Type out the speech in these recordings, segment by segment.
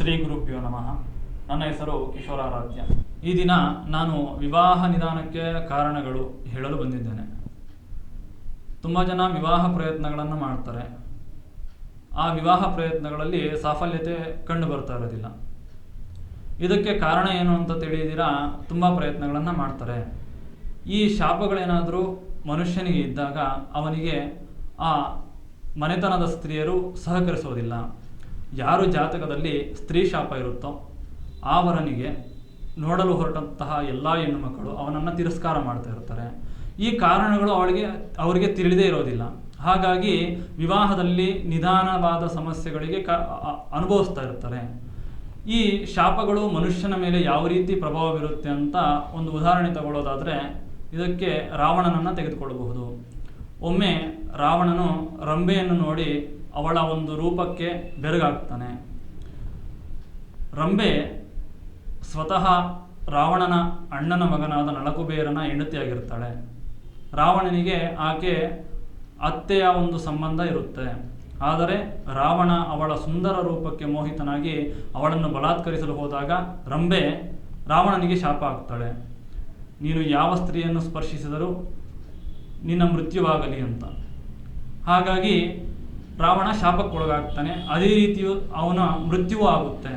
ಶ್ರೀ ಗುರುಭ್ಯೋ ನಮಃ. ನನ್ನ ಹೆಸರು ಕಿಶೋರಾರಾಧ್ಯ ಈ ದಿನ ನಾನು ವಿವಾಹ ನಿಧಾನಕ್ಕೆ ಕಾರಣಗಳು ಹೇಳಲು ಬಂದಿದ್ದೇನೆ. ತುಂಬ ಜನ ವಿವಾಹ ಪ್ರಯತ್ನಗಳನ್ನು ಮಾಡ್ತಾರೆ. ಆ ವಿವಾಹ ಪ್ರಯತ್ನಗಳಲ್ಲಿ ಸಾಫಲ್ಯತೆ ಕಂಡು ಬರ್ತಾ ಇರೋದಿಲ್ಲ. ಇದಕ್ಕೆ ಕಾರಣ ಏನು ಅಂತ ತಿಳಿದಿರಾ ತುಂಬ ಪ್ರಯತ್ನಗಳನ್ನು ಮಾಡ್ತಾರೆ. ಈ ಶಾಪಗಳೇನಾದರೂ ಮನುಷ್ಯನಿಗೆ ಇದ್ದಾಗ ಅವನಿಗೆ ಆ ಮನೆತನದ ಸ್ತ್ರೀಯರು ಸಹಕರಿಸೋದಿಲ್ಲ. ಯಾರು ಜಾತಕದಲ್ಲಿ ಸ್ತ್ರೀ ಶಾಪ ಇರುತ್ತೋ ಆ ವರನಿಗೆ ನೋಡಲು ಹೊರಟಂತಹ ಎಲ್ಲ ಹೆಣ್ಣುಮಕ್ಕಳು ಅವನನ್ನು ತಿರಸ್ಕಾರ ಮಾಡ್ತಾ ಇರ್ತಾರೆ. ಈ ಕಾರಣಗಳು ಅವಳಿಗೆ, ಅವರಿಗೆ ತಿಳಿದೇ ಇರೋದಿಲ್ಲ. ಹಾಗಾಗಿ ವಿವಾಹದಲ್ಲಿ ನಿಧಾನವಾದ ಸಮಸ್ಯೆಗಳಿಗೆ ಕ ಅನುಭವಿಸ್ತಾ ಇರ್ತಾರೆ. ಈ ಶಾಪಗಳು ಮನುಷ್ಯನ ಮೇಲೆ ಯಾವ ರೀತಿ ಪ್ರಭಾವ ಬೀರುತ್ತೆ ಅಂತ ಒಂದು ಉದಾಹರಣೆ ತಗೊಳ್ಳೋದಾದರೆ ಇದಕ್ಕೆ ರಾವಣನನ್ನು ತೆಗೆದುಕೊಳ್ಳಬಹುದು. ಒಮ್ಮೆ ರಾವಣನು ರಂಬೆಯನ್ನು ನೋಡಿ ಅವಳ ಒಂದು ರೂಪಕ್ಕೆ ಬೆರಗಾಗ್ತಾನೆ. ರಂಬೆ ಸ್ವತಃ ರಾವಣನ ಅಣ್ಣನ ಮಗನಾದ ನಳಕುಬೇರನ ಹೆಂಡತಿಯಾಗಿರ್ತಾಳೆ. ರಾವಣನಿಗೆ ಆಕೆ ಅತ್ತೆಯ ಒಂದು ಸಂಬಂಧ ಇರುತ್ತೆ. ಆದರೆ ರಾವಣ ಅವಳ ಸುಂದರ ರೂಪಕ್ಕೆ ಮೋಹಿತನಾಗಿ ಅವಳನ್ನು ಬಲಾತ್ಕರಿಸಲು ಹೋದಾಗ ರಂಬೆ ರಾವಣನಿಗೆ ಶಾಪ ಆಗ್ತಾಳೆ. ನೀನು ಯಾವ ಸ್ತ್ರೀಯನ್ನು ಸ್ಪರ್ಶಿಸಿದರೂ ನಿನ್ನ ಮೃತ್ಯುವಾಗಲಿ ಅಂತ. ಹಾಗಾಗಿ ರಾವಣ ಶಾಪಕ್ಕೊಳಗಾಗ್ತಾನೆ. ಅದೇ ರೀತಿಯು ಅವನ ಮೃತ್ಯುವೂ ಆಗುತ್ತೆ.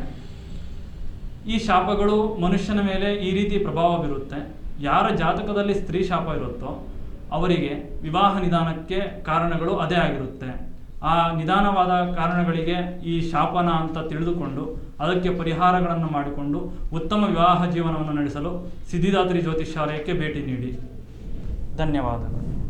ಈ ಶಾಪಗಳು ಮನುಷ್ಯನ ಮೇಲೆ ಈ ರೀತಿ ಪ್ರಭಾವ ಬೀರುತ್ತೆ. ಯಾರ ಜಾತಕದಲ್ಲಿ ಸ್ತ್ರೀ ಶಾಪ ಇರುತ್ತೋ ಅವರಿಗೆ ವಿವಾಹ ನಿಧಾನಕ್ಕೆ ಕಾರಣಗಳು ಅದೇ ಆಗಿರುತ್ತೆ. ಆ ನಿಧಾನವಾದ ಕಾರಣಗಳಿಗೆ ಈ ಶಾಪನ ಅಂತ ತಿಳಿದುಕೊಂಡು ಅದಕ್ಕೆ ಪರಿಹಾರಗಳನ್ನು ಮಾಡಿಕೊಂಡು ಉತ್ತಮ ವಿವಾಹ ಜೀವನವನ್ನು ನಡೆಸಲು ಸಿದ್ಧಿದಾತ್ರಿ ಜ್ಯೋತಿಷಾಲಯಕ್ಕೆ ಭೇಟಿ ನೀಡಿ. ಧನ್ಯವಾದಗಳು.